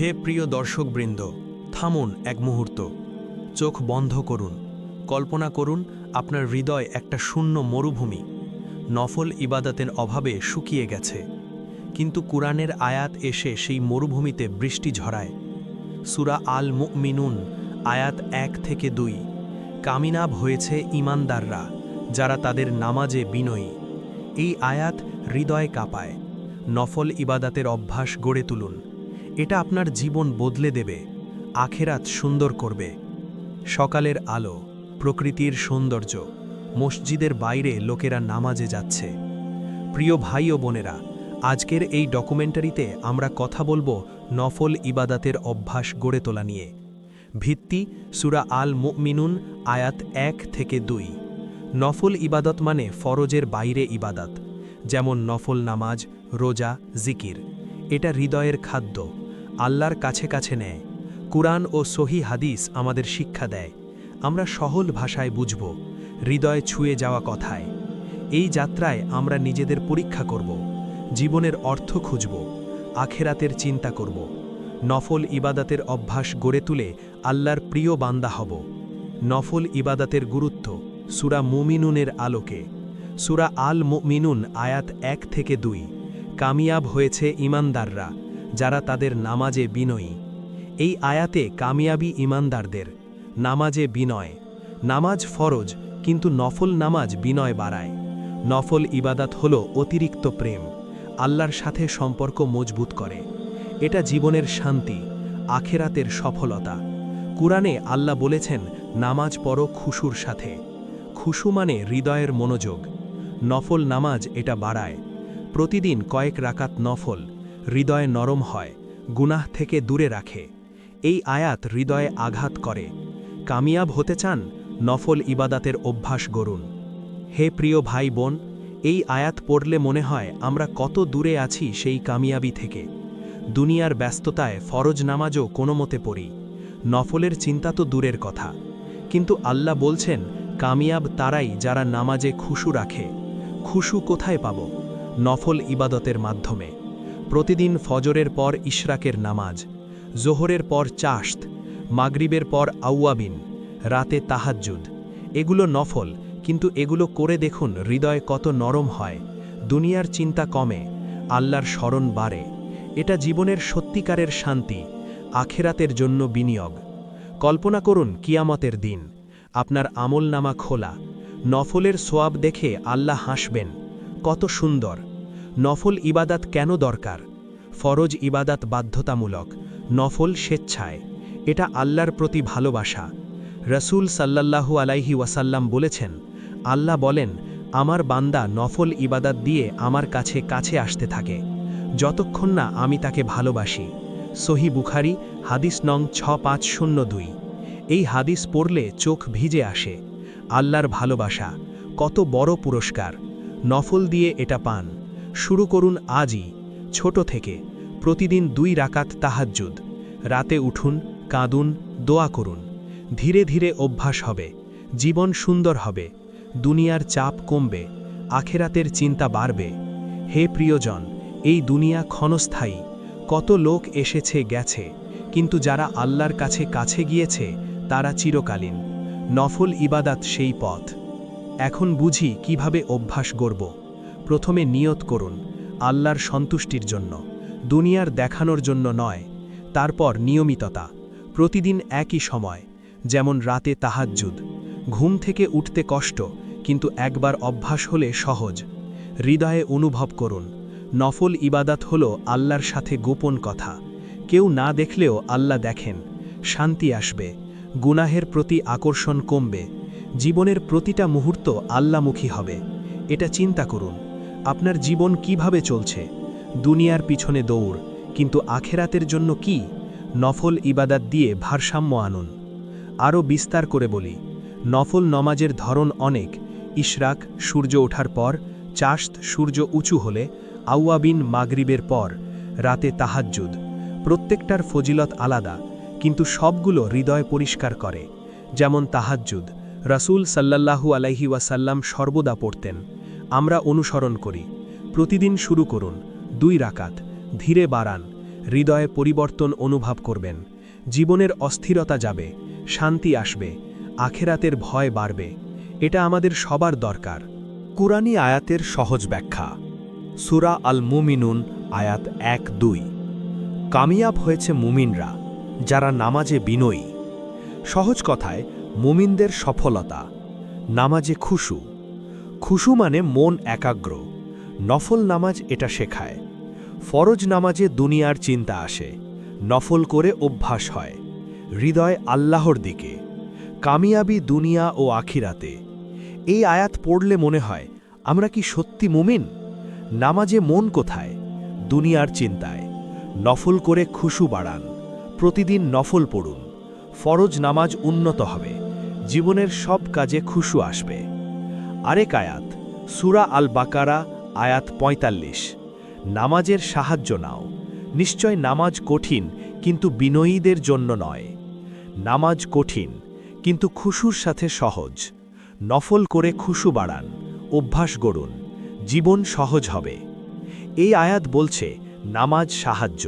হে প্রিয় দর্শকবৃন্দ, থামুন এক মুহূর্ত। চোখ বন্ধ করুন। কল্পনা করুন আপনার হৃদয় একটা শূন্য মরুভূমি। নফল ইবাদতের অভাবে শুকিয়ে গেছে। কিন্তু কুরআনের আয়াত এসে সেই মরুভূমিতে বৃষ্টি ঝরায়। সুরা আল মুমিনুন আয়াত এক থেকে দুই। কামিনাব হয়েছে ইমানদাররা যারা তাদের নামাজে বিনয়ী। এই আয়াত হৃদয় কাঁপায়। নফল ইবাদাতের অভ্যাস গড়ে তুলুন। এটা আপনার জীবন বদলে দেবে, আখেরাত সুন্দর করবে। সকালের আলো, প্রকৃতির সৌন্দর্য, মসজিদের বাইরে লোকেরা নামাজে যাচ্ছে। প্রিয় ভাই ও বোনেরা, আজকের এই ডকুমেন্টারিতে আমরা কথা বলব নফল ইবাদাতের অভ্যাস গড়ে তোলা নিয়ে। ভিত্তি, সুরা আল মুমিনুন আয়াত এক থেকে দুই। নফল ইবাদত মানে ফরজের বাইরে ইবাদত, যেমন নফল নামাজ, রোজা, জিকির। এটা হৃদয়ের খাদ্য। আল্লাহর কাছে কাছে নেয়। কুরআন ও সহি হাদিস আমাদের শিক্ষা দেয়। আমরা সহল ভাষায় বুঝব, হৃদয় ছুঁয়ে যাওয়া কথায়। এই যাত্রায় আমরা নিজেদের পরীক্ষা করব, জীবনের অর্থ খুঁজব, আখেরাতের চিন্তা করব, নফল ইবাদাতের অভ্যাস গড়ে তুলে আল্লাহর প্রিয় বান্দা হব। নফল ইবাদাতের গুরুত্ব সুরা মুমিনুনের আলোকে। সুরা আল মুমিনুন আয়াত এক থেকে দুই। কামিয়াব হয়েছে ইমানদাররা। যারা তাদের নামাজে বিনয়ী। এই আয়াতে কামিয়াবি ইমানদারদের, নামাজে বিনয়। নামাজ ফরজ, কিন্তু নফল নামাজ বিনয় বাড়ায়। নফল ইবাদাত হল অতিরিক্ত প্রেম, আল্লাহর সাথে সম্পর্ক মজবুত করে। এটা জীবনের শান্তি, আখেরাতের সফলতা। কুরআনে আল্লাহ বলেছেন, নামাজ পড়ো খুশুর সাথে। খুশু মানে হৃদয়ের মনোযোগ। নফল নামাজ এটা বাড়ায়। প্রতিদিন কয়েক রাকাত নফল হৃদয় নরম হয়, গুনাহ থেকে দূরে রাখে। এই আয়াত হৃদয়ে আঘাত করে। কামিয়াব হতে চান, নফল ইবাদাতের অভ্যাস গড়ুন। হে প্রিয় ভাই বোন, এই আয়াত পড়লে মনে হয় আমরা কত দূরে আছি সেই কামিয়াবি থেকে। দুনিয়ার ব্যস্ততায় ফরজ নামাজও কোনো মতে পড়ি। নফলের চিন্তা তো দূরের কথা। কিন্তু আল্লাহ বলছেন, কামিয়াব তারাই যারা নামাজে খুশু রাখে। খুশু কোথায় পাব? নফল ইবাদতের মাধ্যমে। প্রতিদিন ফজরের পর ইশরাকের নামাজ, জোহরের পর চাস্ত মাগরিবের পর আউয়াবিন, রাতে তাহাজ্জুদ। এগুলো নফল, কিন্তু এগুলো করে দেখুন হৃদয় কত নরম হয়, দুনিয়ার চিন্তা কমে, আল্লাহর স্মরণ বাড়ে। এটা জীবনের সত্যিকারের শান্তি, আখেরাতের জন্য বিনিয়োগ। কল্পনা করুন কিয়ামতের দিন, আপনার আমলনামা খোলা, নফলের সোয়াব দেখে আল্লাহ হাসবেন, কত সুন্দর। নফল ইবাদাত কেন দরকার? ফরজ ইবাদাত বাধ্যতামূলক, নফল স্বেচ্ছায়। এটা আল্লাহর প্রতি ভালোবাসা। রসুল সাল্লাল্লাহু আলাইহি ওয়াসাল্লাম বলেছেন, আল্লাহ বলেন, আমার বান্দা নফল ইবাদাত দিয়ে আমার কাছে কাছে আসতে থাকে। যতক্ষণ না আমি তাকে ভালোবাসি। সহি বুখারি, হাদিস নং ছ পাঁচ শূন্য দুই। এই হাদিস পড়লে চোখ ভিজে আসে। আল্লাহর ভালোবাসা, কত বড় পুরস্কার। নফল দিয়ে এটা পান। শুরু করুন আজই। ছোট থেকে প্রতিদিন দুই রাকাত তাহাজ্জুদ। রাতে উঠুন, কাঁদুন, দোয়া করুন। ধীরে ধীরে অভ্যাস হবে, জীবন সুন্দর হবে, দুনিয়ার চাপ কমবে, আখেরাতের চিন্তা বাড়বে। হে প্রিয়জন, এই দুনিয়া ক্ষণস্থায়ী, কত লোক এসেছে, গেছে, কিন্তু যারা আল্লাহর কাছে কাছে গিয়েছে, তারা চিরকালীন। নফল ইবাদাত সেই পথ। এখন বুঝি কীভাবে অভ্যাস গড়ব। প্রথমে নিয়ত করুন আল্লাহর সন্তুষ্টির জন্য, দুনিয়ার দেখানোর জন্য নয়, তারপর নিয়মিততা, প্রতিদিন একই সময়, যেমন রাতে তাহাজ্জুদ, ঘুম থেকে উঠতে কষ্ট, কিন্তু একবার অভ্যাস হলে সহজ, হৃদয়ে অনুভব করুন, নফল ইবাদাত হল আল্লাহর সাথে গোপন কথা, কেউ না দেখলেও আল্লাহ দেখেন, শান্তি আসবে, গুনাহের প্রতি আকর্ষণ কমবে, জীবনের প্রতিটা মুহূর্ত আল্লামুখী হবে, এটা চিন্তা করুন। আপনার জীবন কীভাবে চলছে? দুনিয়ার পিছনে দৌড়, কিন্তু আখেরাতের জন্য কি? নফল ইবাদাত দিয়ে ভারসাম্য আনুন। আরও বিস্তার করে বলি, নফল নমাজের ধরন অনেক। ইশরাক, সূর্য ওঠার পর চাস্ত সূর্য উঁচু হলে আউয়াবিন মাগরিবের পর, রাতে তাহাজ্জুদ। প্রত্যেকটার ফজিলত আলাদা, কিন্তু সবগুলো হৃদয় পরিষ্কার করে। যেমন তাহাজ্জুদ, রাসূল সাল্লাল্লাহু আলাইহি ওয়াসাল্লাম সর্বদা পড়তেন। আমরা অনুসরণ করি। প্রতিদিন শুরু করুন। দুই রাকাত। ধীরে বাড়ান। হৃদয়ে পরিবর্তন অনুভব করবেন। জীবনের অস্থিরতা যাবে। শান্তি আসবে। আখেরাতের ভয় বাড়বে। এটা আমাদের সবার দরকার। কুরানি আয়াতের সহজ ব্যাখ্যা। সুরা আল মুমিনুন আয়াত এক দুই। কামিয়াব হয়েছে মুমিনরা, যারা নামাজে বিনয়ী। সহজ কথায়, মুমিনদের সফলতা। নামাজে খুশু। খুশু মানে মন একাগ্র। নফল নামাজ এটা শেখায়। ফরজ নামাজে দুনিয়ার চিন্তা আসে। নফল করে অভ্যাস হয়। হৃদয় আল্লাহর দিকে। কামিয়াবি দুনিয়া ও আখিরাতে। এই আয়াত পড়লে মনে হয়, আমরা কি সত্যি মুমিন? নামাজে মন কোথায়? দুনিয়ার চিন্তায়। নফল করে খুশু বাড়ান। প্রতিদিন নফল পড়ুন। ফরজ নামাজ উন্নত হবে। জীবনের সব কাজে খুশু আসবে। আরেক আয়াত, সুরা আল বাকারা আয়াত ৪৫ নামাজের সাহায্য নাও। নিশ্চয় নামাজ কঠিন, কিন্তু বিনয়ীদের জন্য নয়। নামাজ কঠিন, কিন্তু খুশুর সাথে সহজ। নফল করে খুশু বাড়ান, অভ্যাস গড়ুন, জীবন সহজ হবে। এই আয়াত বলছে, নামাজ সাহায্য।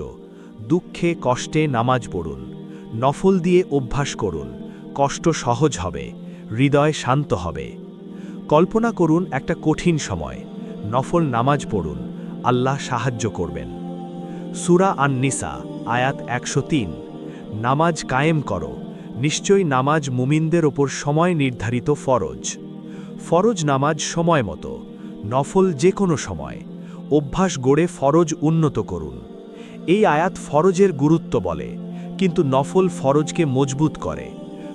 দুঃখে কষ্টে নামাজ পড়ুন, নফল দিয়ে অভ্যাস করুন, কষ্ট সহজ হবে, হৃদয় শান্ত হবে। কল্পনা করুন একটা কঠিন সময়। নফল নামাজ পড়ুন। আল্লাহ সাহায্য করবেন। সুরা আন নিসা আয়াত একশো তিন। নামাজ কায়েম করো। নিশ্চয়ই নামাজ মুমিনদের ওপর সময় নির্ধারিত ফরজ। ফরজ নামাজ সময় মতো। নফল যে কোনো সময়। অভ্যাস গড়ে ফরজ উন্নত করুন। এই আয়াত ফরজের গুরুত্ব বলে, কিন্তু নফল ফরজকে মজবুত করে।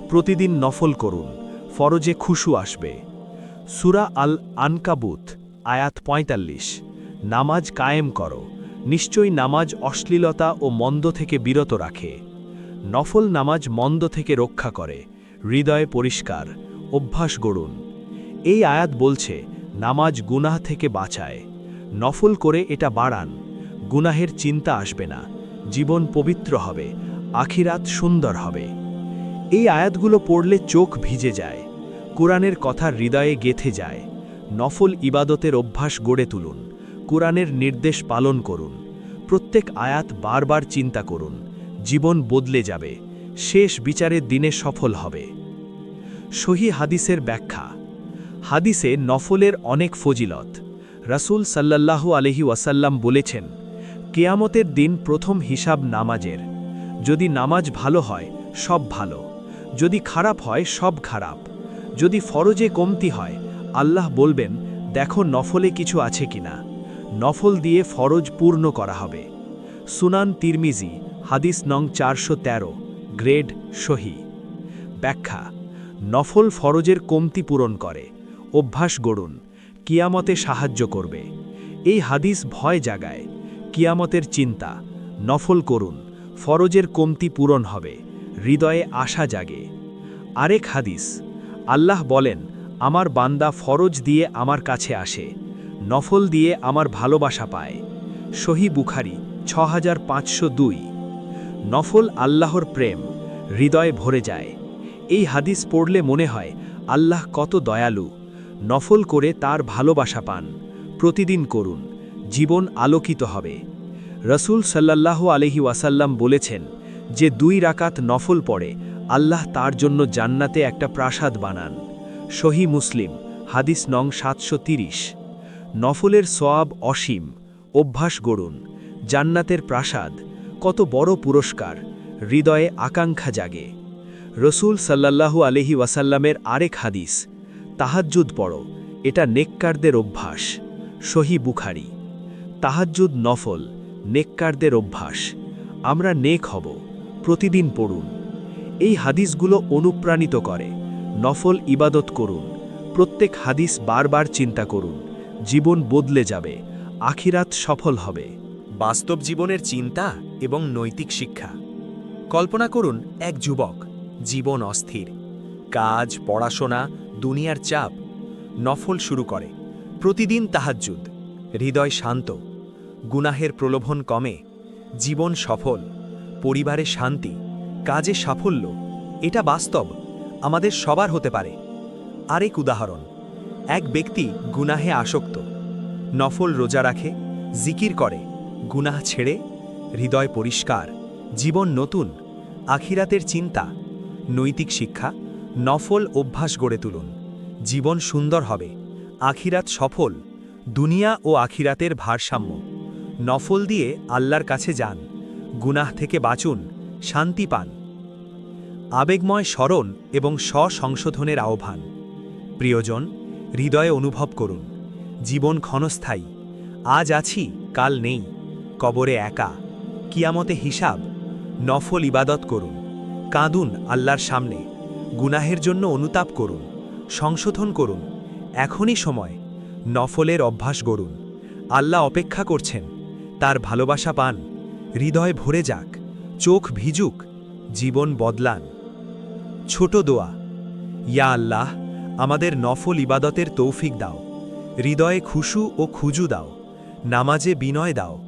প্রতিদিন নফল করুন। ফরজে খুশু আসবে। সুরা আল আনকাবুত আয়াত ৪৫ নামাজ কায়েম করো। নিশ্চয়ই নামাজ অশ্লীলতা ও মন্দ থেকে বিরত রাখে। নফল নামাজ মন্দ থেকে রক্ষা করে। হৃদয় পরিষ্কার। অভ্যাস গড়ুন। এই আয়াত বলছে, নামাজ গুনাহ থেকে বাঁচায়। নফল করে এটা বাড়ান। গুনাহের চিন্তা আসবে না। জীবন পবিত্র হবে। আখিরাত সুন্দর হবে। এই আয়াতগুলো পড়লে চোখ ভিজে যায়। কোরআনের কথা হৃদয়ে গেথে যায়। নফল ইবাদতের অভ্যাস গড়ে তুলুন। কোরআনের নির্দেশ পালন করুন। প্রত্যেক আয়াত বারবার চিন্তা করুন। জীবন বদলে যাবে। শেষ বিচারের দিনে সফল হবে। সহি হাদিসের ব্যাখ্যা। হাদিসে নফলের অনেক ফজিলত। রাসূল সাল্লাল্লাহু আলহি ওয়াসাল্লাম বলেছেন, কেয়ামতের দিন প্রথম হিসাব নামাজের। যদি নামাজ ভালো হয়, সব ভালো। যদি খারাপ হয়, সব খারাপ। যদি ফরজে কমতি হয়, আল্লাহ বলবেন, দেখো নফলে কিছু আছে কিনা। নফল দিয়ে ফরজ পূর্ণ করা হবে। সুনান তিরমিজি, হাদিস নং চারশো তেরো, গ্রেড সহি। ব্যাখ্যা, নফল ফরজের কমতি পূরণ করে। অভ্যাস গড়ুন, কিয়ামতে সাহায্য করবে। এই হাদিস ভয় জাগায়, কিয়ামতের চিন্তা। নফল করুন, ফরজের কমতি পূরণ হবে, হৃদয়ে আশা জাগে। আরেক হাদিস আল্লাহ বলেন, আমার বান্দা ফরজ দিয়ে আমার কাছে আসে, নফল দিয়ে আমার ভালোবাসা পায়। সহি বুখারি ছ নফল আল্লাহর প্রেম, হৃদয়ে ভরে যায়। এই হাদিস পড়লে মনে হয়, আল্লাহ কত দয়ালু। নফল করে তার ভালোবাসা পান। প্রতিদিন করুন, জীবন আলোকিত হবে। রসুল সাল্লাল্লাহ আলহি ওয়াসাল্লাম বলেছেন যে, দুই রাকাত নফল পড়ে আল্লাহ তার জন্য জান্নাতে একটা প্রাসাদ বানান। সহি মুসলিম, হাদিস নং সাতশো তিরিশ। নফলের সোয়াব অসীম, অভ্যাস গড়ুন। জান্নাতের প্রাসাদ, কত বড় পুরস্কার, হৃদয়ে আকাঙ্ক্ষা জাগে। রসুল সাল্লাল্লাহু আলহি ওয়াসাল্লামের আরেক হাদিস, তাহাজ্জুদ পড়ো, এটা নেককারদের অভ্যাস, সহি বুখারি। তাহাজ্জুদ নফল, নেককারদের অভ্যাস, আমরা নেক হব, প্রতিদিন পড়ুন। এই হাদিসগুলো অনুপ্রাণিত করে। নফল ইবাদত করুন। প্রত্যেক হাদিস বারবার চিন্তা করুন। জীবন বদলে যাবে। আখিরাত সফল হবে। বাস্তব জীবনের চিন্তা এবং নৈতিক শিক্ষা। কল্পনা করুন এক যুবক, জীবন অস্থির। কাজ, পড়াশোনা, দুনিয়ার চাপ। নফল শুরু করে। প্রতিদিন তাহাজ্জুদ। হৃদয় শান্ত। গুনাহের প্রলোভন কমে। জীবন সফল। পরিবারে শান্তি। কাজে সাফল্য, এটা বাস্তব, আমাদের সবার হতে পারে। আরেক উদাহরণ, এক ব্যক্তি গুনাহে আসক্ত, নফল রোজা রাখে, জিকির করে, গুনাহ ছেড়ে, হৃদয় পরিষ্কার, জীবন নতুন, আখিরাতের চিন্তা, নৈতিক শিক্ষা, নফল অভ্যাস গড়ে তুলুন, জীবন সুন্দর হবে, আখিরাত সফল, দুনিয়া ও আখিরাতের ভারসাম্য, নফল দিয়ে আল্লাহর কাছে যান, গুনাহ থেকে বাঁচুন শান্তি পান। আবেগময় স্মরণ এবং স্বসংশোধনের আহ্বান। প্রিয়জন, হৃদয়ে অনুভব করুন। জীবন ক্ষণস্থায়ী। আজ আছি, কাল নেই। কবরে একা। কিয়ামতে হিসাব। নফল ইবাদত করুন। কাঁদুন আল্লাহর সামনে। গুনাহের জন্য অনুতাপ করুন। সংশোধন করুন। এখনই সময়। নফলের অভ্যাস গড়ুন। আল্লাহ অপেক্ষা করছেন। তার ভালোবাসা পান। হৃদয় ভরে যাক। চোখ ভিজুক, জীবন বদলান। ছোট দোয়া, ইয়া আল্লাহ, আমাদের নফল ইবাদতের তৌফিক দাও। হৃদয়ে খুশু ও খুজু দাও। নামাজে বিনয় দাও।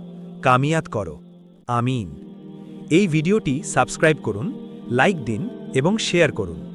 কামিয়াত করো। আমিন। এই ভিডিওটি সাবস্ক্রাইব করুন, লাইক দিন এবং শেয়ার করুন।